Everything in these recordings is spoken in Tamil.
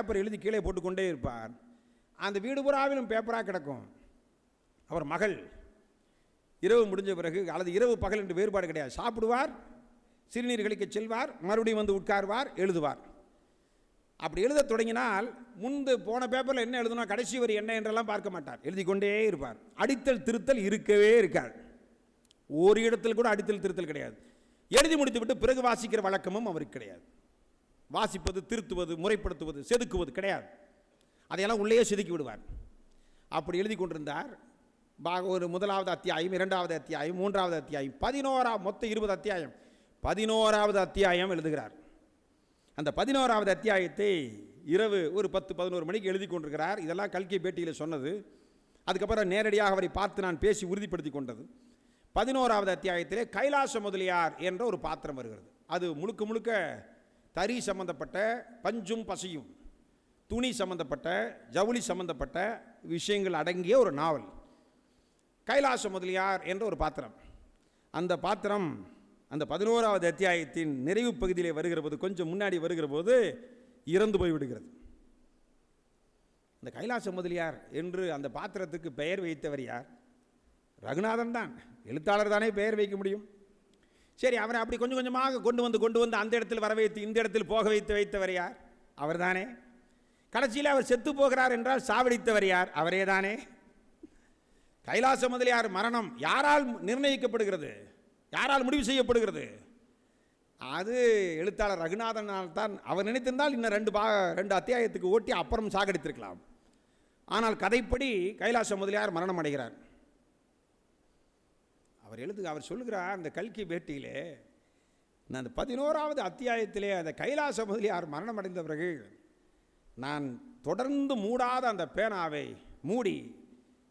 பேப்பர் எழுதி கீழே போட்டுக்கொண்டே இருப்பார். அந்த வீடு புறாவிலும் பேப்பராக கிடக்கும். அவர் மகள். இரவு முடிஞ்ச பிறகு அல்லது இரவு பகல் என்று வேறுபாடு கிடையாது. சாப்பிடுவார் சிறுநீர் கழிக்க செல்வார் மறுபடியும் வந்து உட்கார்வார் எழுதுவார். அப்படி எழுத தொடங்கினால் முன்பு போன பேப்பரில் என்ன எழுதுனா கடைசி வரி என்ன என்றெல்லாம் பார்க்க மாட்டார். எழுதி கொண்டே இருப்பார். அடித்தல் திருத்தல் இருக்கவே இருக்காது. ஒரு இடத்தில் கூட அடித்தல் திருத்தல் கிடையாது. எழுதி முடித்து விட்டு பிறகு வாசிக்கிற வழக்கமும் அவருக்கு கிடையாது. வாசிப்பது திருத்துவது முறைப்படுத்துவது செதுக்குவது கிடையாது. அதையெல்லாம் உள்ளேயே செதுக்கி விடுவார். அப்படி எழுதி கொண்டிருந்தார். பாக ஒரு முதலாவது அத்தியாயம் இரண்டாவது அத்தியாயம் மூன்றாவது அத்தியாயம் பதினோராவது மொத்தம் இருபது அத்தியாயம் பதினோராவது அத்தியாயம் எழுதுகிறார். அந்த பதினோராவது அத்தியாயத்தை இரவு ஒரு பத்து பதினோரு மணிக்கு எழுதி கொண்டிருக்கிறார். இதெல்லாம் கல்கி பேட்டியில் சொன்னது. அதுக்கப்புறம் நேரடியாக அவரை பார்த்து நான் பேசி உறுதிப்படுத்தி கொண்டது. பதினோராவது அத்தியாயத்திலே கைலாச முதலியார் என்ற ஒரு பாத்திரம் வருகிறது. அது முழுக்க முழுக்க தறி சம்பந்தப்பட்ட பஞ்சும் பசியும் துணி சம்பந்தப்பட்ட ஜவுளி சம்பந்தப்பட்ட விஷயங்கள் அடங்கிய ஒரு நாவல். கைலாச முதலியார் என்ற ஒரு பாத்திரம். அந்த பாத்திரம் அந்த பதினோராவது அத்தியாயத்தின் நிறைவு பகுதியிலே வருகிற போது கொஞ்சம் முன்னாடி வருகிற போது இறந்து போய்விடுகிறது இந்த கைலாச முதலியார் என்று அந்த பாத்திரத்துக்கு பெயர் வைத்தவர் யார்? ரகுநாதன் தான். எழுத்தாளர் தானே பெயர் வைக்க முடியும்? சரி அவரை அப்படி கொஞ்சம் கொஞ்சமாக கொண்டு வந்து கொண்டு வந்து அந்த இடத்தில் வர வைத்து இந்த இடத்தில் போக வைத்து வைத்தவர் யார்? அவர் தானே கடைசியில் அவர் செத்து போகிறார் என்றால் சாவடித்தவர் யார்? அவரே தானே கைலாச முதலியார் மரணம் யாரால் நிர்ணயிக்கப்படுகிறது? யாரால் முடிவு செய்யப்படுகிறது? அது எழுத்தாளர் ரகுநாதனால் தான். அவர் நினைத்திருந்தால் இன்னும் ரெண்டு பா ரெண்டு அத்தியாயத்துக்கு ஓட்டி அப்புறம் சாகடித்திருக்கலாம். ஆனால் கதைப்படி கைலாச முதலியார் மரணம் அடைகிறார். அவர் எழுது அவர் சொல்லுகிறார் அந்த கல்கி பேட்டியிலே நான் அந்த பதினோராவது அத்தியாயத்திலே அந்த கைலாச முதலியார் மரணம் அடைந்த பிறகு நான் தொடர்ந்து மூடாத அந்த பேனாவை மூடி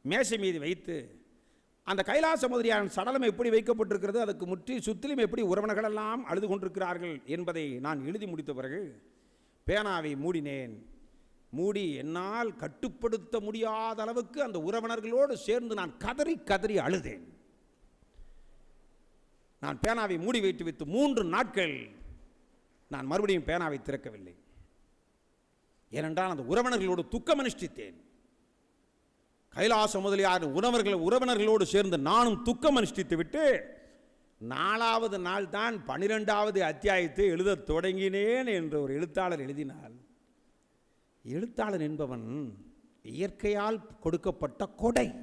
மேசை மீது வைத்து அந்த கைலாச முதலியாரின் சடலம் எப்படி வைக்கப்பட்டிருக்கிறது அதுக்கு முற்றி சுற்றிலும் எப்படி உறவினர்களெல்லாம் அழுது கொண்டிருக்கிறார்கள் என்பதை நான் எழுதி முடித்த பிறகு பேனாவை மூடினேன். மூடி என்னால் கட்டுப்படுத்த முடியாத அளவுக்கு அந்த உறவினர்களோடு சேர்ந்து நான் கதறி கதறி அழுதேன். நான் பேனாவை மூடி வைத்து வைத்து மூன்று நாட்கள் நான் மறுபடியும் பேனாவை திறக்கவில்லை. ஏனென்றால் அந்த உறவினர்களோடு துக்கம் அனுஷ்டித்தேன். கைலாச முதலியார் உறவர்கள் உறவினர்களோடு சேர்ந்து நானும் துக்கம் அனுஷ்டித்து விட்டு நாலாவது நாள் தான் பனிரெண்டாவது அத்தியாயத்தை எழுதத் தொடங்கினேன் என்று ஒரு எழுத்தாளர் எழுதினார். எழுத்தாளர் என்பவன் இயற்கையால் கொடுக்கப்பட்ட கொடை.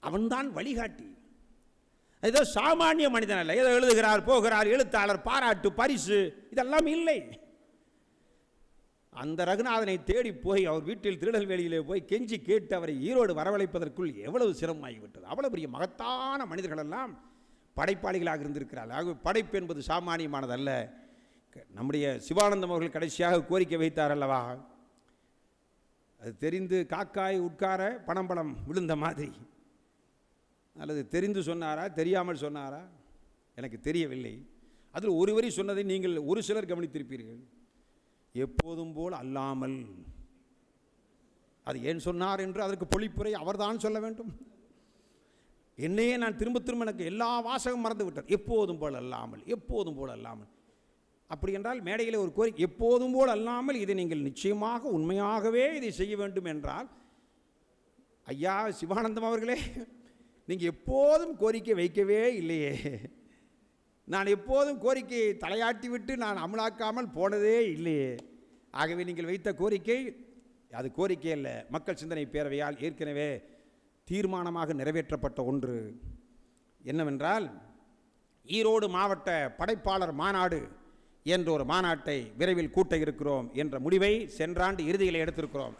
அவன்தான் வழிகாட்டி. ஏதோ சாமானிய மனிதன் அல்ல. ஏதோ எழுதுகிறார் போகிறார் எழுத்தாளர் பாராட்டு பரிசு இதெல்லாம் இல்லை. அந்த ரகுநாதனை தேடி போய் அவர் வீட்டில் திருநெல்வேலியிலே போய் கெஞ்சி கேட்டு அவரை ஈரோடு வரவழைப்பதற்குள் எவ்வளவு சிரமமாகிவிட்டது. அவ்வளவு பெரிய மகத்தான மனிதர்களெல்லாம் படைப்பாளிகளாக இருந்திருக்கிறார்கள். ஆகவே படைப்பு என்பது சாமானியமானதல்ல. க- நம்முடைய சிவானந்தம் அவர்கள் கடைசியாக கோரிக்கை வைத்தார் அல்லவா? அது தெரிந்து காக்காய் உட்கார பணம்பழம் விழுந்த மாதிரி. அல்லது தெரிந்து சொன்னாரா தெரியாமல் சொன்னாரா? எனக்கு தெரியவில்லை. அதில் ஒரு வரி சொன்னதை நீங்கள் ஒரு சிலர் கவனித்திருப்பீர்கள். எப்போதும் போல் அல்லாமல். அது ஏன் சொன்னார் என்று அதற்கு பொழிப்புரை அவர்தான் சொல்ல வேண்டும். என்னையே நான் திரும்ப திரும்ப எனக்கு எல்லா வாசகம் மறந்து விட்டார் எப்போதும் போல் அல்லாமல் எப்போதும் போல் அல்லாமல். அப்படி என்றால் மேடையில் ஒரு கோரிக்கை எப்போதும் போல் அல்லாமல் இதை நீங்கள் நிச்சயமாக உண்மையாகவே இதை செய்ய வேண்டும் என்றால் ஐயா சிவானந்தம் அவர்களே நீங்கள் எப்போதும் கோரிக்கை வைக்கவே இல்லையே. நான் எப்போதும் கோரிக்கையை தலையாட்டி விட்டு நான் அமலாக்காமல் போனதே இல்லையே. ஆகவே நீங்கள் வைத்த கோரிக்கை அது கோரிக்கை அல்ல மக்கள் சிந்தனை பேரவையால் ஏற்கனவே தீர்மானமாக நிறைவேற்றப்பட்ட ஒன்று. என்னவென்றால் ஈரோடு மாவட்ட படைப்பாளர் மாநாடு என்ற ஒரு மாநாட்டை விரைவில் கூட்ட இருக்கிறோம் என்ற முடிவை சென்றாண்டு இறுதியில் எடுத்திருக்கிறோம்.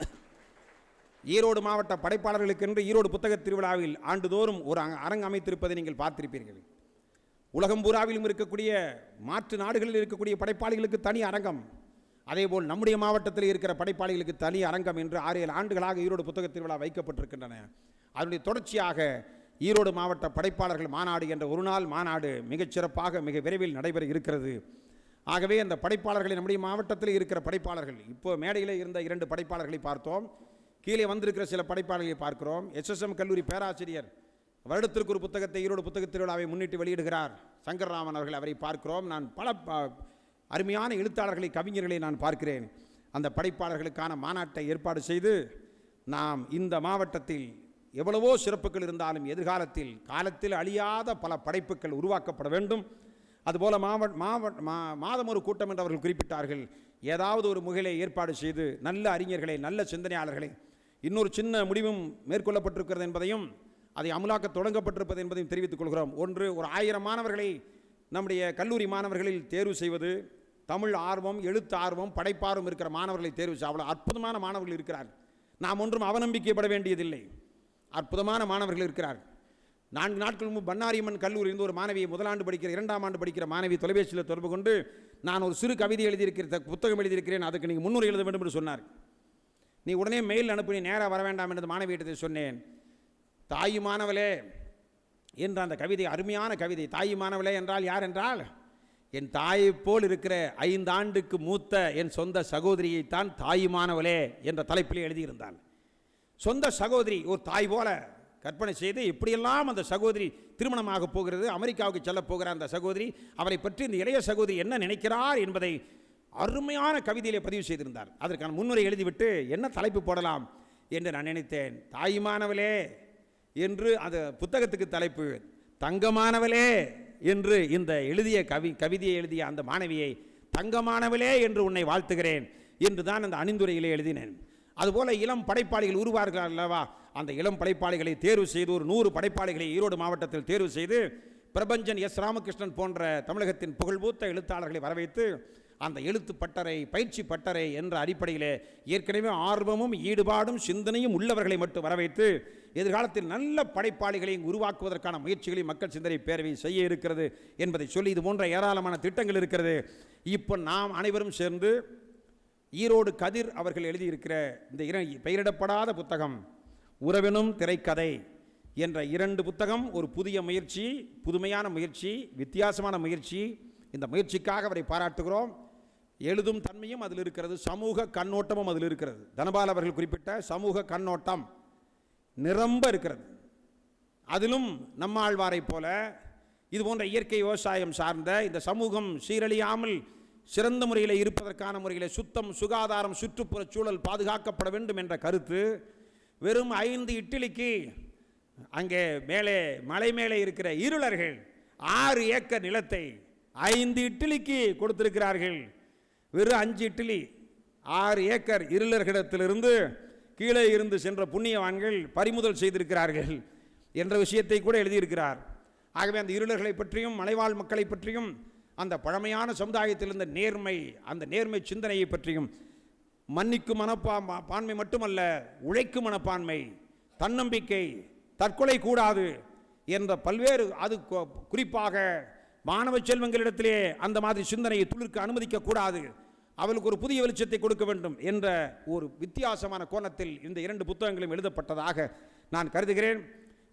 ஈரோடு மாவட்ட படைப்பாளர்களுக்கென்று ஈரோடு புத்தக திருவிழாவில் ஆண்டுதோறும் ஒரு அரங்கு அமைத்திருப்பதை நீங்கள் பார்த்திருப்பீர்கள். உலகம் பூராவிலும் இருக்கக்கூடிய மாற்று நாடுகளில் இருக்கக்கூடிய படைப்பாளிகளுக்கு தனி அரங்கம். அதேபோல் நம்முடைய மாவட்டத்தில் இருக்கிற படைப்பாளிகளுக்கு தனி அரங்கம் என்று ஆறு ஏழு ஆண்டுகளாக ஈரோடு புத்தக திருவிழா வைக்கப்பட்டிருக்கின்றன. அதனுடைய தொடர்ச்சியாக ஈரோடு மாவட்ட படைப்பாளர்கள் மாநாடு என்ற ஒரு நாள் மாநாடு மிகச்சிறப்பாக மிக விரைவில் நடைபெற இருக்கிறது. ஆகவே அந்த படைப்பாளர்களை நம்முடைய மாவட்டத்தில் இருக்கிற படைப்பாளர்கள் இப்போ மேடையில் இருந்த இரண்டு படைப்பாளர்களை பார்த்தோம். கீழே வந்திருக்கிற சில படைப்பாளர்களை பார்க்கிறோம். எஸ்எஸ்எம் கல்லூரி பேராசிரியர் வருடத்திற்கு ஒரு புத்தகத்தை ஈரோடு புத்தக திருவிழாவை முன்னிட்டு வெளியிடுகிறார். சங்கர்ராமன் அவர்கள் அவரை பார்க்கிறோம். நான் பல அருமையான எழுத்தாளர்களை கவிஞர்களை நான் பார்க்கிறேன். அந்த படைப்பாளர்களுக்கான மாநாட்டை ஏற்பாடு செய்து நாம் இந்த மாவட்டத்தில் எவ்வளவோ சிறப்புகள் இருந்தாலும் எதிர்காலத்தில் காலத்தில் அழியாத பல படைப்புகள் உருவாக்கப்பட வேண்டும். அதுபோல மாவட்ட மாவட்ட மா மாதம் ஒரு கூட்டம் என்று அவர்கள் குறிப்பிட்டார்கள். ஏதாவது ஒரு முகிலை ஏற்பாடு செய்து நல்ல அறிஞர்களை நல்ல சிந்தனையாளர்களை இன்னொரு சின்ன முடிவும் மேற்கொள்ளப்பட்டிருக்கிறது என்பதையும் அதை அமலாக்க தொடங்கப்பட்டிருப்பது என்பதையும் தெரிவித்துக் கொள்கிறோம். ஒன்று ஒரு ஆயிரம் மாணவர்களை நம்முடைய கல்லூரி மாணவர்களில் தேர்வு செய்வது தமிழ் ஆர்வம் எழுத்து ஆர்வம் படைப்பார்வம் இருக்கிற மாணவர்களை தேர்வு செய்ய அவ்வளோ அற்புதமான மாணவர்கள் இருக்கிறார். நாம் ஒன்றும் அவநம்பிக்கைப்பட வேண்டியதில்லை. அற்புதமான மாணவர்கள் இருக்கிறார். நான்கு நாட்கள் முன்பு பன்னாரியம்மன் கல்லூரியிலிருந்து ஒரு மாணவியை முதலாண்டு படிக்கிற இரண்டாம் ஆண்டு படிக்கிற மாணவி தொலைபேசியில் தொடர்பு கொண்டு நான் ஒரு சிறு கவிதை எழுதியிருக்கிற புத்தகம் எழுதியிருக்கிறேன் அதுக்கு நீங்கள் முன்னுரை எழுத வேண்டும் என்று சொன்னார். நீ உடனே மெயில் அனுப்பி நீ நேராக வர வேண்டாம் என்று மாணவியிடத்தில் சொன்னேன். தாயுமானவளே என்ற அந்த கவிதை அருமையான கவிதை தாயுமானவளே என்றால் யார் என்றால்? என் தாயைப் போல் இருக்கிற ஐந்து ஆண்டுக்கு மூத்த என் சொந்த சகோதரியைத்தான் தாயுமானவளே என்ற தலைப்பில் எழுதியிருந்தான். சொந்த சகோதரி ஒரு தாய் போல கற்பனை செய்து இப்படியெல்லாம் அந்த சகோதரி திருமணமாக போகிறது அமெரிக்காவுக்கு செல்லப் போகிற அந்த சகோதரி அவரை பற்றி இந்த இளைய சகோதரி என்ன நினைக்கிறார் என்பதை அருமையான கவிதையிலே பதிவு செய்திருந்தார். அதற்கான முன்னுரை எழுதிவிட்டு என்ன தலைப்பு போடலாம் என்று நான் நினைத்தேன். தாயுமானவளே என்று அந்த புத்தகத்துக்கு தலைப்பு தங்கமானவளே என்று இந்த எழுதிய கவி கவிதையை எழுதிய அந்த மாணவியை தங்கமானவளே என்று உன்னை வாழ்த்துகிறேன் என்று தான் அந்த அணிந்துரையிலே எழுதினேன். அதுபோல் இளம் படைப்பாளிகள் உருவார்கள் அல்லவா? அந்த இளம் படைப்பாளிகளை தேர்வு செய்து ஒரு நூறு படைப்பாளிகளை ஈரோடு மாவட்டத்தில் தேர்வு செய்து பிரபஞ்சன் எஸ் ராமகிருஷ்ணன் போன்ற தமிழகத்தின் புகழ்பூத்த எழுத்தாளர்களை வரவைத்து அந்த எழுத்து பட்டறை பயிற்சி பட்டறை என்ற அடிப்படையிலே ஏற்கனவே ஆர்வமும் ஈடுபாடும் சிந்தனையும் உள்ளவர்களை மட்டும் வரவைத்து எதிர்காலத்தில் நல்ல படைப்பாளிகளையும் உருவாக்குவதற்கான முயற்சிகளை மக்கள் சிந்தனை பேரவை செய்ய இருக்கிறது என்பதை சொல்லி இது போன்ற ஏராளமான திட்டங்கள் இருக்கிறது. இப்போ நாம் அனைவரும் சேர்ந்து ஈரோடு கதிர் அவர்கள் எழுதியிருக்கிற இந்த இர பெயரிடப்படாத புத்தகம் உறவினும் திரைக்கதை என்ற இரண்டு புத்தகம் ஒரு புதிய முயற்சி புதுமையான முயற்சி வித்தியாசமான முயற்சி. இந்த முயற்சிக்காக அவரை பாராட்டுகிறோம். எழுதும் தன்மையும் அதில் இருக்கிறது சமூக கண்ணோட்டமும் அதில் இருக்கிறது. தனபால் அவர்கள் குறிப்பிட்ட சமூக கண்ணோட்டம் நிரம்ப இருக்கிறது. அதிலும் நம்மாழ்வாரைப் போல இது போன்ற இயற்கை விவசாயம் சார்ந்த இந்த சமூகம் சீரழியாமல் சிறந்த முறையில் இருப்பதற்கான முறையில் சுத்தம் சுகாதாரம் சுற்றுப்புற சூழல் பாதுகாக்கப்பட வேண்டும் என்ற கருத்து வெறும் ஐந்து இட்லிக்கு அங்கே மேலே மலை மேலே இருக்கிற இருளர்கள் ஆறு ஏக்கர் நிலத்தை ஐந்து இட்லிக்கு கொடுத்திருக்கிறார்கள். வெறும் அஞ்சு இட்லி ஆறு ஏக்கர் இருளர்களிடத்திலிருந்து கீழே இருந்து சென்ற புண்ணியவான்கள் பறிமுதல் செய்திருக்கிறார்கள் என்ற விஷயத்தை கூட எழுதியிருக்கிறார். ஆகவே அந்த இருளர்களை பற்றியும் மலைவாழ் மக்களை பற்றியும் அந்த பழமையான சமுதாயத்தில் இருந்த நேர்மை அந்த நேர்மை சிந்தனையை பற்றியும் மன்னிக்கும் மனப்பா பான்மை மட்டுமல்ல உழைக்கும் மனப்பான்மை தன்னம்பிக்கை தற்கொலை கூடாது என்ற பல்வேறு அது கொ- குறிப்பாக மாணவ செல்வங்களிடத்திலே அந்த மாதிரி சிந்தனையை துளிர்க்க அனுமதிக்க கூடாது அவளுக்கு ஒரு புதிய வெளிச்சத்தை கொடுக்க வேண்டும் என்ற ஒரு வித்தியாசமான கோணத்தில் இந்த இரண்டு புத்தகங்களும் எழுதப்பட்டதாக நான் கருதுகிறேன்.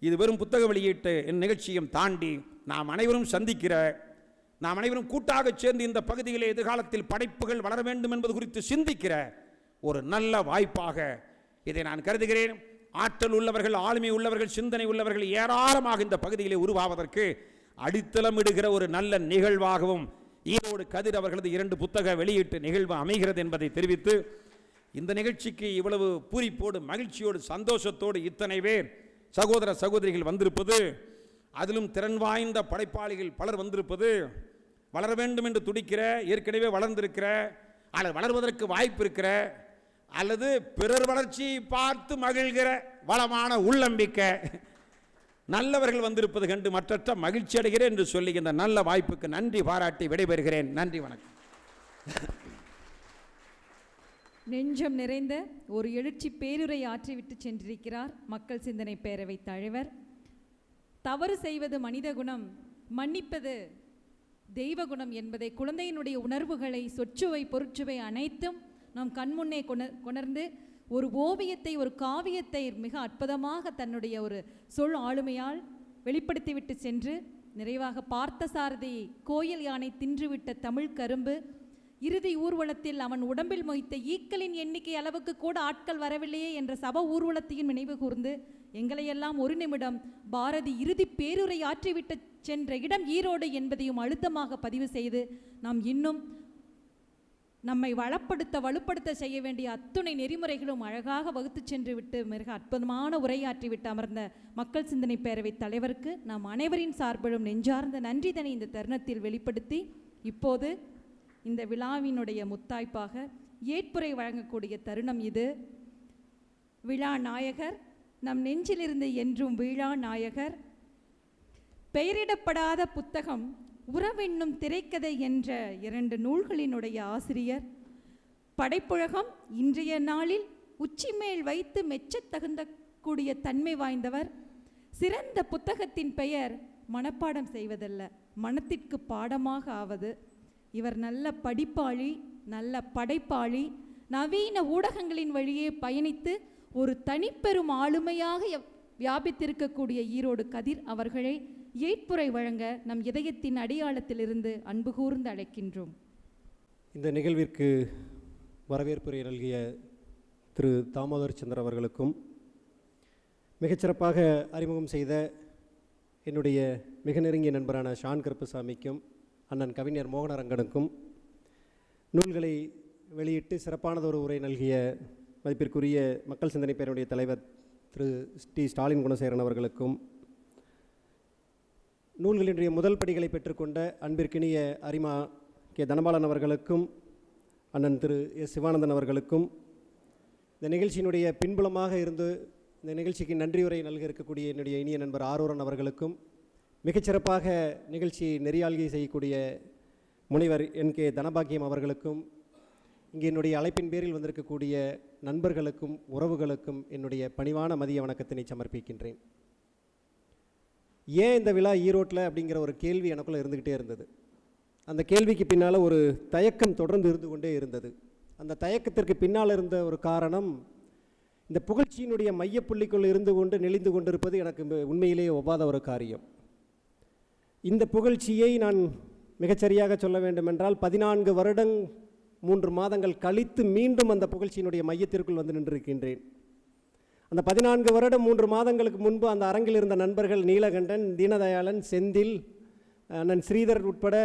இது வெறும் புத்தக வெளியீட்டு என் நிகழ்ச்சியும் தாண்டி நாம் அனைவரும் சந்திக்கிற நாம் அனைவரும் கூட்டாக சேர்ந்து இந்த பகுதியிலே எதிர்காலத்தில் படைப்புகள் வளர வேண்டும் என்பது குறித்து சிந்திக்கிற ஒரு நல்ல வாய்ப்பாக இதை நான் கருதுகிறேன். ஆற்றல் உள்ளவர்கள் ஆளுமை உள்ளவர்கள் சிந்தனை உள்ளவர்கள் ஏராளமாக இந்த பகுதியிலே உருவாவதற்கு அடித்தளமிடுகிற ஒரு நல்ல நிகழ்வாகவும் ஈரோடு கதிர் அவர்களது இரண்டு புத்தக வெளியீட்டு நிகழ்வு அமைகிறது என்பதை தெரிவித்து இந்த நிகழ்ச்சிக்கு இவ்வளவு பூரிப்போடு மகிழ்ச்சியோடு சந்தோஷத்தோடு இத்தனை பேர் சகோதர சகோதரிகள் வந்திருப்பது அதிலும் திறன் வாய்ந்த படைப்பாளிகள் பலர் வந்திருப்பது வளர வேண்டும் என்று துடிக்கிற ஏற்கனவே வளர்ந்திருக்கிற அல்லது வளர்வதற்கு வாய்ப்பு இருக்கிற அல்லது பிறர் வளர்ச்சியை பார்த்து மகிழ்கிற வளமான உள்ளம்பிக்கை நல்லவர்கள் வந்திருப்பது கண்டு மற்றற்ற மகிழ்ச்சி அடைகிறேன் என்று சொல்லி இந்த நல்ல வாய்ப்புக்கு நன்றி பாராட்டி விடைபெறுகிறேன். நன்றி வணக்கம். நெஞ்சம் நிறைந்த ஒரு எழுச்சி பேருரை ஆற்றிவிட்டு சென்றிருக்கிறார் மக்கள் சிந்தனை பேரவை தலைவர். தவறு செய்வது மனித குணம் மன்னிப்பது தெய்வ குணம் என்பதை குழந்தையினுடைய உணர்வுகளை சொற்சுவை பொருட்சுவை அனைத்தும் நாம் கண்முன்னே கொண கொணர்ந்து ஒரு ஓவியத்தை ஒரு காவியத்தை மிக அற்புதமாக தன்னுடைய ஒரு சொல் ஆளுமையால் வெளிப்படுத்திவிட்டு சென்று நிறைவாக பார்த்தசாரதி கோயில் யானை தின்றுவிட்ட தமிழ் கரும்பு இறுதி ஊர்வலத்தில் அவன் உடம்பில் மொய்த்த ஈக்களின் எண்ணிக்கை அளவுக்கு கூட ஆட்கள் வரவில்லையே என்ற சப ஊர்வலத்தையும் நினைவு கூர்ந்து எங்களையெல்லாம் ஒரு நிமிடம் பாரதி இறுதி பேருரை ஆற்றிவிட்டு சென்ற இடம் ஈரோடு என்பதையும் அழுத்தமாக பதிவு செய்து நாம் இன்னும் நம்மை வளப்படுத்த வலுப்படுத்த செய்ய வேண்டிய அத்துணை நெறிமுறைகளும் அழகாக வகுத்து சென்று விட்டு மிக அற்புதமான உரையாற்றி விட்டு அமர்ந்த மக்கள் சிந்தனை பேரவை தலைவருக்கு நாம் அனைவரின் சார்பிலும் நெஞ்சார்ந்த நன்றிதனை இந்த தருணத்தில் வெளிப்படுத்தி இப்போது இந்த விழாவினுடைய முத்தாய்ப்பாக ஏற்புரை வழங்கக்கூடிய தருணம் இது. விழா நாயகர் நம் நெஞ்சிலிருந்து என்றும் விழா நாயகர் பெயரிடப்படாத புத்தகம் உறவென்னும் திரைக்கதை என்ற இரண்டு நூல்களினுடைய ஆசிரியர் படைப்புழகம் இன்றைய நாளில் உச்சிமேல் வைத்து மெச்சத்தகுந்த கூடிய தன்மை வாய்ந்தவர். சிறந்த புத்தகத்தின் பெயர் மனப்பாடம் செய்வதல்ல மனத்திற்கு பாடமாக ஆவது. இவர் நல்ல படிப்பாளி நல்ல படைப்பாளி நவீன ஊடகங்களின் வழியே பயணித்து ஒரு தனிப்பெரும் ஆளுமையாக வியாபித்திருக்கக்கூடிய ஈரோடு கதிர் அவர்களை. ஏற்புரை வழங்க நம் இதயத்தின் அடையாளத்திலிருந்து அன்பு கூர்ந்து அழைக்கின்றோம். இந்த நிகழ்விற்கு வரவேற்புரை நல்கிய திரு தாமோதர் சந்திர அவர்களுக்கும் மிகச்சிறப்பாக அறிமுகம் செய்த என்னுடைய மிக நெருங்கிய நண்பரான ஷான் கருப்புசாமிக்கும் அண்ணன் கவிஞர் மோகனரங்கனுக்கும் நூல்களை வெளியிட்டு சிறப்பானதொரு உரை நல்கிய மதிப்பிற்குரிய மக்கள் சிந்தனை பேரனுடைய தலைவர் திரு டி ஸ்டாலின் குணசேகரன் அவர்களுக்கும் நூல்களினுடைய முதல் படிகளை பெற்றுக்கொண்ட அன்பிற்கினிய அரிமா கே. தனபாலன் அவர்களுக்கும் அண்ணன் திரு. எஸ் சிவானந்தன் அவர்களுக்கும் இந்த நிகழ்ச்சியினுடைய பின்புலமாக இருந்து இந்த நிகழ்ச்சிக்கு நன்றியுரை நல்க இருக்கக்கூடிய என்னுடைய இனிய நண்பர் ஆரோரன் அவர்களுக்கும் மிகச்சிறப்பாக நிகழ்ச்சி நெறியாள்கை செய்யக்கூடிய முனைவர் என். கே. தனபாக்கியம் அவர்களுக்கும் இங்கே என்னுடைய அழைப்பின் பேரில் வந்திருக்கக்கூடிய நண்பர்களுக்கும் உறவுகளுக்கும் என்னுடைய பணிவான மதிய வணக்கத்தினை சமர்ப்பிக்கின்றேன். ஏன் இந்த விழா ஈரோட்டில் அப்படிங்கிற ஒரு கேள்வி எனக்குள்ளே இருந்துக்கிட்டே இருந்தது. அந்த கேள்விக்கு பின்னால் ஒரு தயக்கம் தொடர்ந்து இருந்து கொண்டே இருந்தது. அந்த தயக்கத்திற்கு பின்னால் இருந்த ஒரு காரணம் இந்த புகழ்ச்சியினுடைய மையப்புள்ளிக்குள் இருந்து கொண்டு நெளிந்து கொண்டிருப்பது எனக்கு உண்மையிலேயே ஒவ்வாத ஒரு காரியம். இந்த புகழ்ச்சியை நான் மிகச்சரியாக சொல்ல வேண்டுமென்றால் பதினான்கு வருடம் மூன்று மாதங்கள் கழித்து மீண்டும் அந்த புகழ்ச்சியினுடைய மையத்திற்குள் வந்து நின்றிருக்கின்றேன். அந்த பதினான்கு வருடம் மூன்று மாதங்களுக்கு முன்பு அந்த அரங்கில் இருந்த நண்பர்கள் நீலகண்டன் தீனதயாளன் செந்தில் அண்ணன் ஸ்ரீதர் உட்பட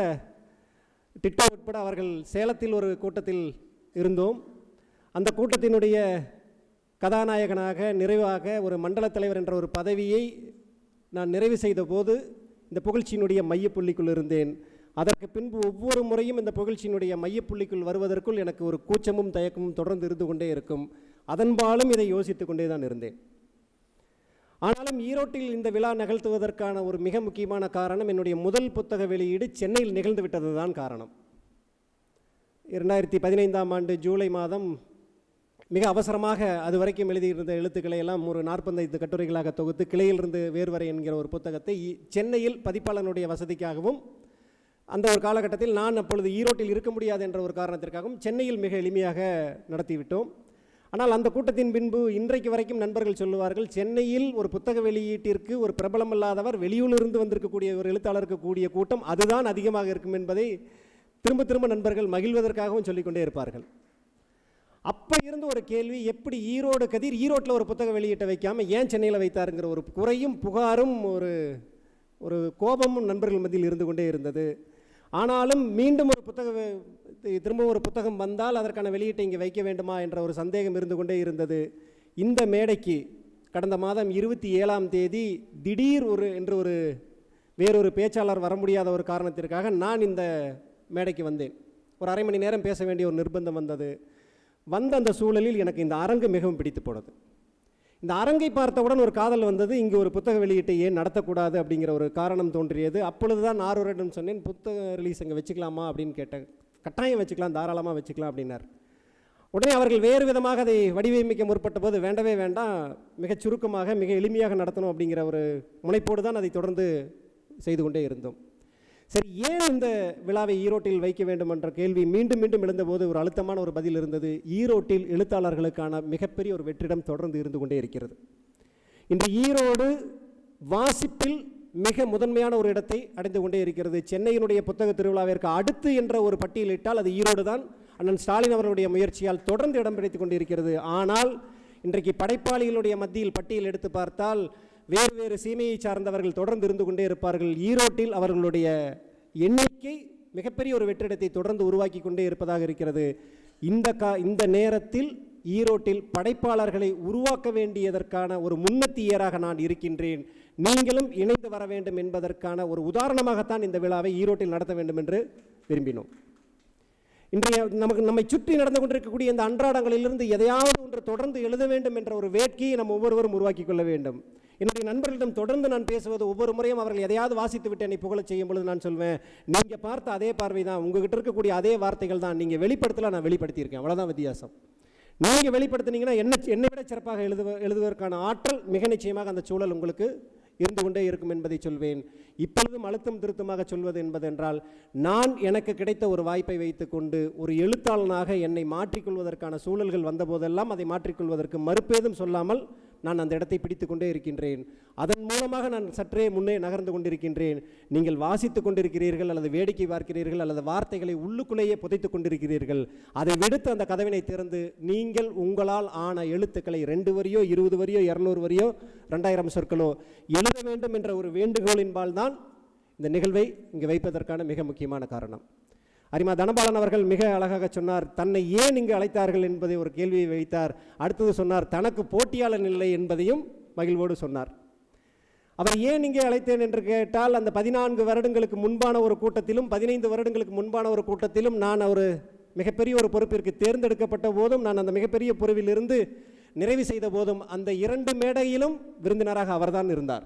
டிட்டோ உட்பட அவர்கள் சேலத்தில் ஒரு கூட்டத்தில் இருந்தோம். அந்த கூட்டத்தினுடைய கதாநாயகனாக நிறைவாக ஒரு மண்டல தலைவர் என்ற ஒரு பதவியை நான் நிறைவு செய்த போது இந்த புகழ்ச்சியினுடைய மையப்புள்ளிக்குள் இருந்தேன். அதற்கு பின்பு ஒவ்வொரு முறையும் இந்த புகழ்ச்சியினுடைய மையப்புள்ளிக்குள் வருவதற்குள் எனக்கு ஒரு கூச்சமும் தயக்கமும் தொடர்ந்து இருந்து கொண்டே இருக்கும். அதன்பாலும் இதை யோசித்து கொண்டே தான் இருந்தேன். ஆனாலும் ஈரோட்டில் இந்த விழா நிகழ்த்துவதற்கான ஒரு மிக முக்கியமான காரணம் என்னுடைய முதல் புத்தக வெளியீடு சென்னையில் நிகழ்ந்து விட்டது தான் காரணம். இரண்டாயிரத்தி பதினைந்தாம் ஆண்டு ஜூலை மாதம் மிக அவசரமாக அது வரைக்கும் எழுதியிருந்த எழுத்துக்களை எல்லாம் ஒரு நாற்பத்தைந்து கட்டுரைகளாக தொகுத்து கிளையிலிருந்து வேர்வரை என்கிற ஒரு புத்தகத்தை சென்னையில் பதிப்பாளனுடைய வசதிக்காகவும் அந்த ஒரு காலகட்டத்தில் நான் அப்பொழுது ஈரோட்டில் இருக்க முடியாது என்ற ஒரு காரணத்திற்காகவும் சென்னையில் மிக எளிமையாக நடத்திவிட்டோம். ஆனால் அந்த கூட்டத்தின் பின்பு இன்றைக்கு வரைக்கும் நண்பர்கள் சொல்லுவார்கள் சென்னையில் ஒரு புத்தக வெளியீட்டிற்கு ஒரு பிரபலமல்லாதவர் வெளியூரிலிருந்து வந்திருக்கக்கூடிய ஒரு எழுத்தாளருக்கு கூடிய கூட்டம் அதுதான் அதிகமாக இருக்கும் என்பதை திரும்ப திரும்ப நண்பர்கள் மகிழ்வதற்காகவும் சொல்லிக்கொண்டே இருப்பார்கள். அப்போ இருந்த ஒரு கேள்வி எப்படி ஈரோடு கதிர் ஈரோட்டில் ஒரு புத்தக வெளியிட்ட வைக்காமல் ஏன் சென்னையில் வைத்தாருங்கிற ஒரு குறையும் புகாரும் ஒரு ஒரு கோபமும் நண்பர்கள் மத்தியில் இருந்து கொண்டே இருந்தது. ஆனாலும் மீண்டும் ஒரு புத்தக திரும்பவும் திரும்ப ஒரு புத்தகம் வந்தால் அதற்கான வெளியீட்டை இங்கே வைக்க வேண்டுமா என்ற ஒரு சந்தேகம் இருந்து கொண்டே இருந்தது. இந்த மேடைக்கு கடந்த மாதம் இருபத்தி ஏழாம் தேதி திடீர் ஒரு என்று ஒரு வேறொரு பேச்சாளர் வர முடியாத ஒரு காரணத்திற்காக நான் இந்த மேடைக்கு வந்தேன். ஒரு அரை மணி நேரம் பேச வேண்டிய ஒரு நிர்பந்தம் வந்தது. வந்த அந்த சூழலில் எனக்கு இந்த அரங்கு மிகவும் பிடித்து போனது. இந்த அரங்கை பார்த்தவுடன் ஒரு காதல் வந்தது இங்கு ஒரு புத்தக வெளியீட்டை ஏன் நடத்தக்கூடாது அப்படிங்கிற ஒரு காரணம் தோன்றியது. அப்பொழுது தான் ஆரூரிடம் சொன்னேன் புத்தக ரிலீஸ் இங்கே வச்சுக்கலாமா? அப்படின்னு கேட்டேன் கட்டாயம் வச்சுக்கலாம் தாராளமாக வச்சுக்கலாம் அப்படின்னார். உடனே அவர்கள் வேறு விதமாக அதை வடிவமைக்க முற்பட்ட போது வேண்டவே வேண்டாம் மிகச் சுருக்கமாக மிக எளிமையாக நடத்தணும் அப்படிங்கிற ஒரு முனைப்போடு தான் அதை தொடர்ந்து செய்து கொண்டே இருந்தோம். சரி ஏன் இந்த விழாவை ஈரோட்டில் வைக்க வேண்டும் என்ற கேள்வி மீண்டும் மீண்டும் எழுந்தபோது ஒரு அழுத்தமான ஒரு பதில் இருந்தது. ஈரோட்டில் எழுத்தாளர்களுக்கான மிகப்பெரிய ஒரு வெற்றிடம் தொடர்ந்து இருந்து கொண்டே இருக்கிறது. இன்று ஈரோடு வாசிப்பில் மிக முதன்மையான ஒரு இடத்தை அடைந்து கொண்டே இருக்கிறது. சென்னையினுடைய புத்தக திருவிழாவிற்கு அடுத்து என்ற ஒரு பட்டியலிட்டால் அது ஈரோடு தான். அண்ணன் ஸ்டாலின் அவர்களுடைய முயற்சியால் தொடர்ந்து இடம்பிடித்துக் கொண்டிருக்கிறது. ஆனால் இன்றைக்கு படைப்பாளிகளுடைய மத்தியில் பட்டியல் எடுத்து பார்த்தால் வேறு வேறு சீமையை சார்ந்தவர்கள் தொடர்ந்து இருந்து கொண்டே இருப்பார்கள். ஈரோட்டில் அவர்களுடைய எண்ணிக்கை மிகப்பெரிய ஒரு வெற்றிடத்தை தொடர்ந்து உருவாக்கி கொண்டே இருப்பதாக இருக்கிறது. இந்த கா இந்த நேரத்தில் ஈரோட்டில் படைப்பாளர்களை உருவாக்க வேண்டியதற்கான ஒரு முன்னத்தியராக நான் இருக்கின்றேன். நீங்களும் இணைந்து வர வேண்டும் என்பதற்கான ஒரு உதாரணமாகத்தான் இந்த விழாவை ஈரோட்டில் நடத்த வேண்டும் என்று விரும்பினோம். இன்றைய நமக்கு நம்மை சுற்றி நடந்து கொண்டிருக்கக்கூடிய இந்த அன்றாடங்களிலிருந்து எதையாவது ஒன்று தொடர்ந்து எழுத வேண்டும் என்ற ஒரு வேட்கையை நம்ம ஒவ்வொருவரும் உருவாக்கி கொள்ள வேண்டும். என்னுடைய நண்பர்களிடம் தொடர்ந்து நான் பேசுவது ஒவ்வொரு முறையும் அவர்கள் எதையாவது வாசித்து விட்டு என்னை புகழ செய்யும் பொழுது நான் சொல்வேன் நீங்கள் பார்த்த அதே பார்வை தான் உங்ககிட்ட இருக்கக்கூடிய அதே வார்த்தைகள் தான் நீங்கள் வெளிப்படுத்தல நான் வெளிப்படுத்தியிருக்கேன். அவ்வளோதான் வித்தியாசம். நீங்கள் வெளிப்படுத்தினீங்கன்னா என்ன என்னை விட சிறப்பாக எழுதுவ எழுதுவதற்கான ஆற்றல் மிக நிச்சயமாக அந்த சூழல் உங்களுக்கு இருந்து கொண்டே இருக்கும் என்பதை சொல்வேன். இப்பொழுதும் அழுத்தம் திருத்தமாக சொல்வது என்பதென்றால் நான் எனக்கு கிடைத்த ஒரு வாய்ப்பை வைத்துக்கொண்டு ஒரு எழுத்தாளனாக என்னை மாற்றிக்கொள்வதற்கான சூழல்கள் வந்தபோதெல்லாம் அதை மாற்றிக்கொள்வதற்கு மறுப்பேதும் சொல்லாமல் நான் அந்த இடத்தை பிடித்து கொண்டே இருக்கின்றேன். அதன் மூலமாக நான் சற்றே முன்னே நகர்ந்து கொண்டிருக்கின்றேன். நீங்கள் வாசித்து கொண்டிருக்கிறீர்கள் அல்லது வேடிக்கை பார்க்கிறீர்கள் அல்லது வார்த்தைகளை உள்ளுக்குள்ளேயே புதைத்து கொண்டிருக்கிறீர்கள். அதை விடுத்து அந்த கதவினை திறந்து நீங்கள் உங்களால் ஆன எழுத்துக்களை ரெண்டு வரியோ இருபது வரியோ இரநூறு வரியோ ரெண்டாயிரம் சொற்களோ எழுத வேண்டும் என்ற ஒரு வேண்டுகோளின்பால் தான் இந்த நிகழ்வை இங்கே வைப்பதற்கான மிக முக்கியமான காரணம். அரிமா தனபாலன் அவர்கள் மிக அழகாக சொன்னார் தன்னை ஏன் இங்கு அழைத்தார்கள்? என்பதை ஒரு கேள்வியை வைத்தார். அடுத்தது சொன்னார் தனக்கு போட்டியாளன் இல்லை என்பதையும் மகிழ்வோடு சொன்னார். அவர் ஏன் இங்கே அழைத்தேன்? என்று கேட்டால் அந்த பதினான்கு வருடங்களுக்கு முன்பான ஒரு கூட்டத்திலும் பதினைந்து வருடங்களுக்கு முன்பான ஒரு கூட்டத்திலும் நான் ஒரு மிகப்பெரிய ஒரு பொறுப்பிற்கு தேர்ந்தெடுக்கப்பட்ட போதும் நான் அந்த மிகப்பெரிய பொறுப்பிலிருந்து நிறைவு செய்த போதும் அந்த இரண்டு மேடையிலும் விருந்தினராக அவர்தான் இருந்தார்.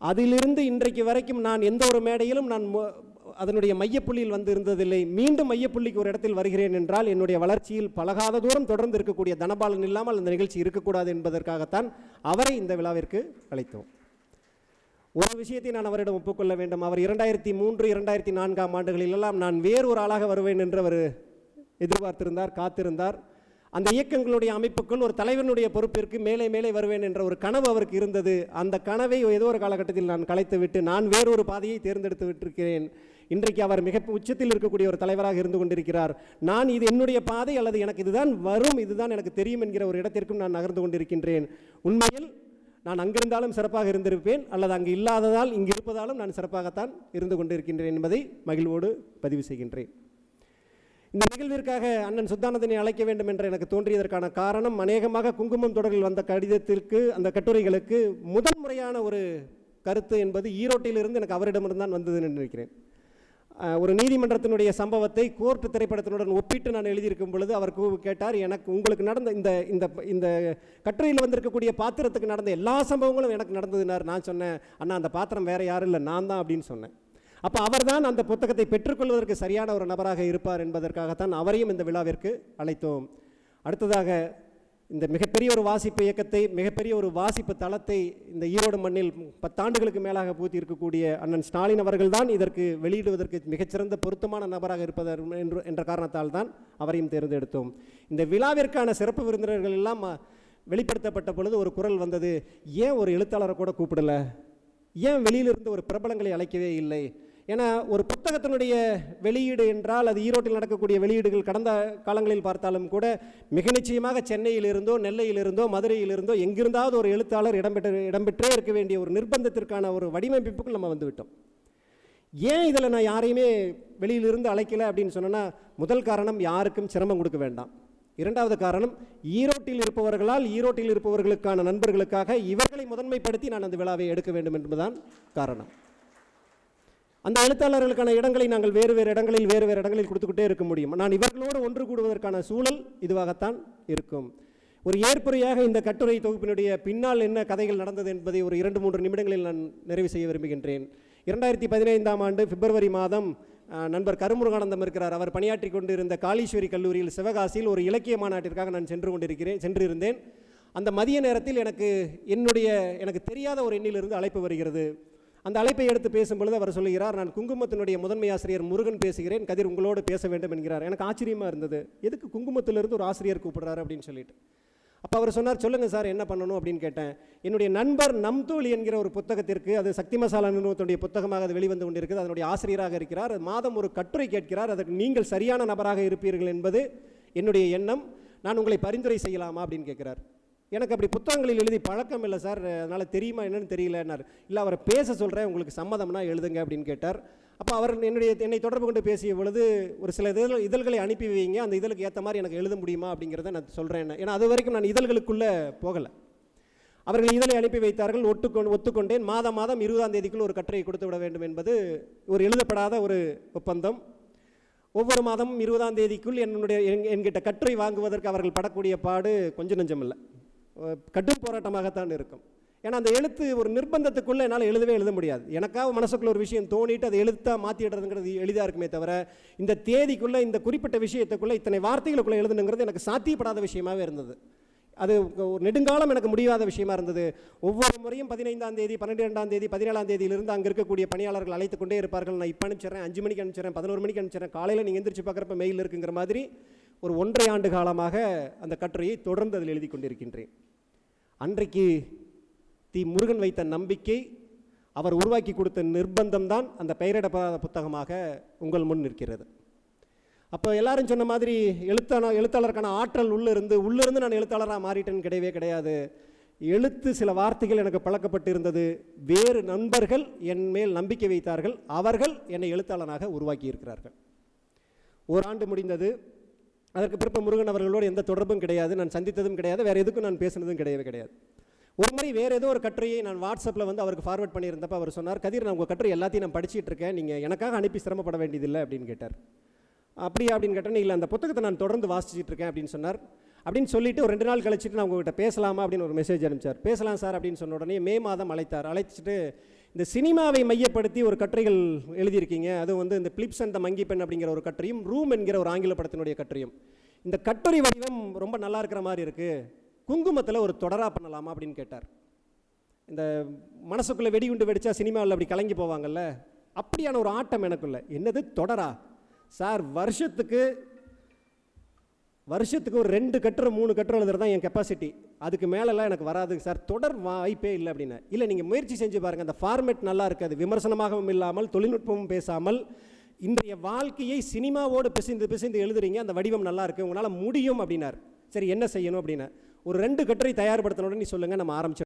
அதிலிருந்து இன்றைக்கு வரைக்கும் நான் எந்த ஒரு மேடையிலும் நான் அதனுடைய மையப்புள்ளியில் வந்து இருந்ததில்லை மீண்டும் மையப்புள்ளிக்கு ஒரு இடத்தில் வருகிறேன் என்றால் என்னுடைய வளர்ச்சியில் பழகாத தூரம் தொடர்ந்து இருக்கக்கூடிய தனபாலன் இல்லாமல் அந்த நிகழ்ச்சி இருக்கக்கூடாது என்பதற்காகத்தான் அவரை இந்த விழாவிற்கு அழைத்தோம். ஒரு விஷயத்தை நான் அவரிடம் ஒப்புக்கொள்ள வேண்டும். அவர் இரண்டாயிரத்தி மூன்று இரண்டாயிரத்தி நான்காம் ஆண்டுகளிலெல்லாம் நான் வேறு ஒரு ஆளாக வருவேன் என்று அவர் எதிர்பார்த்திருந்தார் காத்திருந்தார். அந்த இயக்கங்களுடைய அமைப்புக்குள் ஒரு தலைவனுடைய பொறுப்பிற்கு மேலே மேலே வருவேன் என்ற ஒரு கனவு அவருக்கு இருந்தது. அந்த கனவை ஏதோ ஒரு காலகட்டத்தில் நான் கலைத்துவிட்டு நான் வேறொரு பாதையை தேர்ந்தெடுத்து விட்டிருக்கிறேன். இன்றைக்கு அவர் மிக உச்சத்தில் இருக்கக்கூடிய ஒரு தலைவராக இருந்து கொண்டிருக்கிறார். நான் இது என்னுடைய பாதை அல்லது எனக்கு இதுதான் வரும் இதுதான் எனக்கு தெரியும் என்கிற ஒரு இடத்திற்கும் நான் நகர்ந்து கொண்டிருக்கின்றேன். உண்மையில் நான் அங்கிருந்தாலும் சிறப்பாக இருந்திருப்பேன் அல்லது அங்கு இல்லாததால் இங்கு இருப்பதாலும் நான் சிறப்பாகத்தான் இருந்து கொண்டிருக்கின்றேன் என்பதை மகிழ்வோடு பதிவு செய்கின்றேன். இந்த நிகழ்விற்காக அண்ணன் சுத்தானந்தனை அழைக்க வேண்டும் என்று எனக்கு தோன்றியதற்கான காரணம் அநேகமாக குங்குமம் தொடரில் வந்த கடிதத்திற்கு அந்த கட்டுரைகளுக்கு முதல் முறையான ஒரு கருத்து என்பது ஈரோட்டிலிருந்து எனக்கு அவரிடமிருந்து தான் வந்தது என்று நினைக்கிறேன். ஒரு நீதிமன்றத்தினுடைய சம்பவத்தை கோர்ட் திரைப்படத்தினுடன் ஒப்பிட்டு நான் எழுதியிருக்கும் பொழுது அவர் கேட்டார் எனக்கு உங்களுக்கு நடந்த இந்த இந்த இந்த கட்டுரையில் வந்திருக்கக்கூடிய பாத்திரத்துக்கு நடந்த எல்லா சம்பவங்களும் எனக்கு நடந்ததுனார் நான் சொன்னேன் அண்ணா அந்த பாத்திரம் வேறு யாரும் இல்லை நான் தான் அப்படின்னு சொன்னேன். அப்போ அவர்தான் அந்த புத்தகத்தை பெற்றுக்கொள்வதற்கு சரியான ஒரு நபராக இருப்பார் என்பதற்காகத்தான் அவரையும் இந்த விழாவிற்கு அழைத்தோம். அடுத்ததாக இந்த மிகப்பெரிய ஒரு வாசிப்பு இயக்கத்தை மிகப்பெரிய ஒரு வாசிப்பு தளத்தை இந்த ஈரோடு மண்ணில் பத்தாண்டுகளுக்கு மேலாக பூத்தி இருக்கக்கூடிய அண்ணன் ஸ்டாலின் அவர்கள்தான் இதற்கு வெளியிடுவதற்கு மிகச்சிறந்த பொருத்தமான நபராக இருப்பதர் என்று என்ற காரணத்தால் தான் அவரையும் தேர்ந்தெடுத்தோம். இந்த விழாவிற்கான சிறப்பு விருந்தினர்கள் எல்லாம் வெளிப்படுத்தப்பட்ட பொழுது ஒரு குரல் வந்தது ஏன் ஒரு எழுத்தாளரை கூட கூப்பிடலை? ஏன் வெளியிலிருந்து ஒரு பிரபலங்களை அழைக்கவே இல்லை? ஏன்னா ஒரு புத்தகத்தினுடைய வெளியீடு என்றால் அது ஈரோட்டில் நடக்கக்கூடிய வெளியீடுகள் கடந்த காலங்களில் பார்த்தாலும் கூட மிக நிச்சயமாக சென்னையிலிருந்தோ நெல்லையிலிருந்தோ மதுரையிலிருந்தோ எங்கிருந்தாவது ஒரு எழுத்தாளர் இடம்பெற்று இடம்பெற்றே இருக்க வேண்டிய ஒரு நிர்பந்தத்திற்கான ஒரு வடிவமைப்புக்கு நம்ம வந்துவிட்டோம். ஏன் இதில் நான் யாரையுமே வெளியிலிருந்து அழைக்கல அப்படின்னு சொன்னேன்னா முதல் காரணம் யாருக்கும் சிரமம் கொடுக்க வேண்டாம். இரண்டாவது காரணம் ஈரோட்டில் இருப்பவர்களால் ஈரோட்டில் இருப்பவர்களுக்கான நண்பர்களுக்காக இவர்களை முதன்மைப்படுத்தி நான் அந்த விழாவை எடுக்க வேண்டும் என்பதுதான் காரணம். அந்த எழுத்தாளர்களுக்கான இடங்களை நாங்கள் வேறு வேறு இடங்களில் வேறு வேறு இடங்களில் கொடுத்துக்கிட்டே இருக்க முடியும். நான் இவர்களோடு ஒன்று கூடுவதற்கான சூழல் இதுவாகத்தான் இருக்கும். ஒரு ஏற்புரையாக இந்த கட்டுரை தொகுப்பினுடைய பின்னால் என்ன கதைகள் நடந்தது என்பதை ஒரு இரண்டு மூன்று நிமிடங்களில் நான் நிறைவு செய்ய விரும்புகின்றேன். இரண்டாயிரத்தி பதினைந்தாம் ஆண்டு பிப்ரவரி மாதம் நண்பர் கருமுருகானந்தம் இருக்கிறார். அவர் பணியாற்றி கொண்டிருந்த காளீஸ்வரி கல்லூரியில் சிவகாசியில் ஒரு இலக்கிய மாநாட்டிற்காக நான் சென்று கொண்டிருக்கிறேன் சென்றிருந்தேன். அந்த மதிய நேரத்தில் எனக்கு என்னுடைய எனக்கு தெரியாத ஒரு எண்ணிலிருந்து அழைப்பு வருகிறது. அந்த அழைப்பை எடுத்து பேசும்பொழுது அவர் சொல்லுகிறார் நான் குங்குமத்தினுடைய முதன்மை ஆசிரியர் முருகன் பேசுகிறேன். கதிர் உங்களோடு பேச வேண்டும் என்கிறார். எனக்கு ஆச்சரியமாக இருந்தது. எதுக்கு குங்குமத்திலிருந்து ஒரு ஆசிரியர் கூப்பிடுறாரு? அப்படின்னு சொல்லிட்டு. அப்போ அவர் சொன்னார் சொல்லுங்கள் சார் என்ன பண்ணணும்? அப்படின்னு கேட்டேன். என்னுடைய நண்பர் நம்தோழி என்கிற ஒரு புத்தகத்திற்கு அது சக்தி மசாலா நிறுவனத்துடைய புத்தகமாக அது வெளிவந்து கொண்டிருக்கிறது. அதனுடைய ஆசிரியராக இருக்கிறார். மாதம் ஒரு கட்டுரை கேட்கிறார். அதற்கு நீங்கள் சரியான நபராக இருப்பீர்கள் என்பது என்னுடைய எண்ணம். நான் உங்களை பரிந்துரை செய்யலாமா? அப்படின்னு கேட்கிறார். எனக்கு அப்படி புத்தகங்களில் எழுதி பழக்கம் இல்லை சார். அதனால் தெரியுமா என்னன்னு தெரியலன்னார். இல்லை அவரை பேச சொல்கிறேன் உங்களுக்கு சம்மதம்னா எழுதுங்க அப்படின்னு கேட்டார். அப்போ அவர் என்னுடைய என்னை தொடர்பு கொண்டு பேசிய பொழுது ஒரு சில இதழ் இதழ்களை அனுப்பி வைங்க அந்த இதழுக்கு ஏற்ற மாதிரி எனக்கு எழுத முடியுமா அப்படிங்கிறத நான் சொல்கிறேன் ஏன்னா அது வரைக்கும் நான் இதழ்களுக்குள்ளே போகலை. அவர்கள் இதழை அனுப்பி வைத்தார்கள் ஒட்டுக்கொண்டு ஒத்துக்கொண்டேன். மாதம் மாதம் இருபதாம் தேதிக்குள் ஒரு கட்டுரை கொடுத்து விட வேண்டும் என்பது ஒரு எழுதப்படாத ஒரு ஒப்பந்தம். ஒவ்வொரு மாதமும் இருபதாம் தேதிக்குள் என்னுடைய என்கிட்ட கட்டுரை வாங்குவதற்கு அவர்கள் படக்கூடிய பாடு கொஞ்சம் நஞ்சமில்லை. கடும் போராட்டமாகத்தான் இருக்கும். ஏன்னா அந்த எழுத்து ஒரு நிர்பந்தத்துக்குள்ளே என்னால் எழுதவே எழுத முடியாது. எனக்காக மனசுக்குள்ள ஒரு விஷயம் தோணிட்டு அதை எழுத்தா மாற்றிடுறதுங்கிறது எளிதாக இருக்குமே தவிர இந்த தேதிக்குள்ளே இந்த குறிப்பிட்ட விஷயத்துக்குள்ளே இத்தனை வார்த்தைகளுக்குள்ளே எழுதணுங்கிறது எனக்கு சாத்தியப்படாத விஷயமாவே இருந்தது. அது ஒரு நெடுங்காலம் எனக்கு முடியாத விஷயமா இருந்தது. ஒவ்வொரு முறையும் பதினைந்தாம் தேதி பன்னிரெண்டாம் தேதி பதினேழாம் தேதியிலிருந்து அங்கே இருக்கக்கூடிய பணியாளர்கள் அழைத்து கொண்டே இருப்பார்கள். நான் இப்போ அனுப்பிச்சிடுறேன் அஞ்சு மணிக்கு அனுப்பிச்சிடுறேன் பதினோரு மணிக்கு அனுப்பிச்சிடுறேன். காலையில் நீங்கள் எந்திரிச்சு பார்க்குறப்ப மெயில் இருக்குங்கிற மாதிரி ஒரு ஒன்றரை ஆண்டு காலமாக அந்த கட்டுரையை தொடர்ந்து அதில் எழுதி கொண்டிருக்கின்றேன். அன்றைக்கு தி முருகன் வைத்த நம்பிக்கை அவர் உருவாக்கி கொடுத்த நிர்பந்தம் தான் அந்த பெயரிடப்படாத புத்தகமாக உங்கள் முன் நிற்கிறது. அப்போ எல்லாரும் சொன்ன மாதிரி எழுத்தான எழுத்தாளருக்கான ஆற்றல் உள்ளே இருந்து உள்ளிருந்து நான் எழுத்தாளராக மாறிட்டேன்னு கிடையவே கிடையாது. எழுத்து சில வார்த்தைகள் எனக்கு பழக்கப்பட்டு இருந்தது வேறு நண்பர்கள் என் மேல் நம்பிக்கை வைத்தார்கள். அவர்கள் என்னை எழுத்தாளனாக உருவாக்கி இருக்கிறார்கள். ஒரு ஆண்டு முடிந்தது. அதற்கு பிறப்பு முருகன் அவர்களோடு எந்த தொடர்பும் கிடையாது. நான் சந்தித்ததும் கிடையாது. வேறு எதுக்கும் நான் பேசினதும் கிடையவே கிடையாது. ஒரு முறை வேறு ஏதோ ஒரு கட்டுரையை நான் வாட்ஸ்அப்பில் வந்து அவருக்கு ஃபார்வர்ட் பண்ணியிருந்தப்ப அவர் சொன்னார் கதிர் நான் உங்கள் கட்டுரை எல்லாத்தையும் நான் படிச்சிட்டு இருக்கேன். நீங்கள் எனக்காக அனுப்பி சிரமப்பட வேண்டியதில்லை அப்படின்னு கேட்டார். அப்படியா? அப்படின்னு கேட்டேன் இல்லை அந்த புத்தகத்தை நான் தொடர்ந்து வாசிச்சுட்டு இருக்கேன் அப்படின்னு சொன்னார். அப்படின்னு சொல்லிட்டு ஒரு ரெண்டு நாள் கழிச்சிட்டு நான் உங்ககிட்ட பேசலாமா அப்படின்னு ஒரு மெசேஜ் அனுப்பிச்சார். பேசலாம் சார் அப்படின்னு சொன்ன உடனே மே மாதம் அழைத்தார். அழைச்சிட்டு இந்த சினிமாவை மையப்படுத்தி ஒரு கட்டுரைகள் எழுதியிருக்கீங்க. அது வந்து இந்த பிளிப்ஸ் அண்ட் த மங்கி பெண் அப்படிங்கிற ஒரு கட்டுரையும் ரூம் என்கிற ஒரு ஆங்கில படத்தினுடைய கட்டுரையும். இந்த கட்டுரை வடிவம் ரொம்ப நல்லா இருக்கிற மாதிரி இருக்குது குங்குமத்தில் ஒரு தொடராக பண்ணலாமா அப்படின்னு கேட்டார். இந்த மனசுக்குள்ளே வெடிகுண்டு வெடித்தா சினிமாவில் அப்படி கலங்கி போவாங்கல்ல அப்படியான ஒரு ஆட்டம் எனக்குள்ள. என்னது தொடரா? சார் வருஷத்துக்கு வருஷத்துக்கு ஒரு ரெண்டு கட்டுரை மூணு கட்டுரை எழுதுறது தான் என் கெப்பாசிட்டி அதுக்கு மேலெல்லாம் எனக்கு வராதுங்க சார். தொடர் வாய்ப்பே இல்லை அப்படின்னு. இல்லை நீங்கள் முயற்சி செஞ்சு பாருங்கள் அந்த ஃபார்மேட் நல்லா இருக்காது. விமர்சனமாகவும் இல்லாமல் தொழில்நுட்பமும் பேசாமல் இன்றைய வாழ்க்கையை சினிமாவோடு பிசைந்து பிசைந்து எழுதுறீங்க. அந்த வடிவம் நல்லா இருக்கு. உங்களால் முடியும் அப்படின்னார். சரி என்ன செய்யணும் அப்படின்னு. ஒரு ரெண்டு கட்டுரை தயார்படுத்தின உடனே சொல்லுங்கள் நம்ம ஆரம்பிச்சிடலாம்.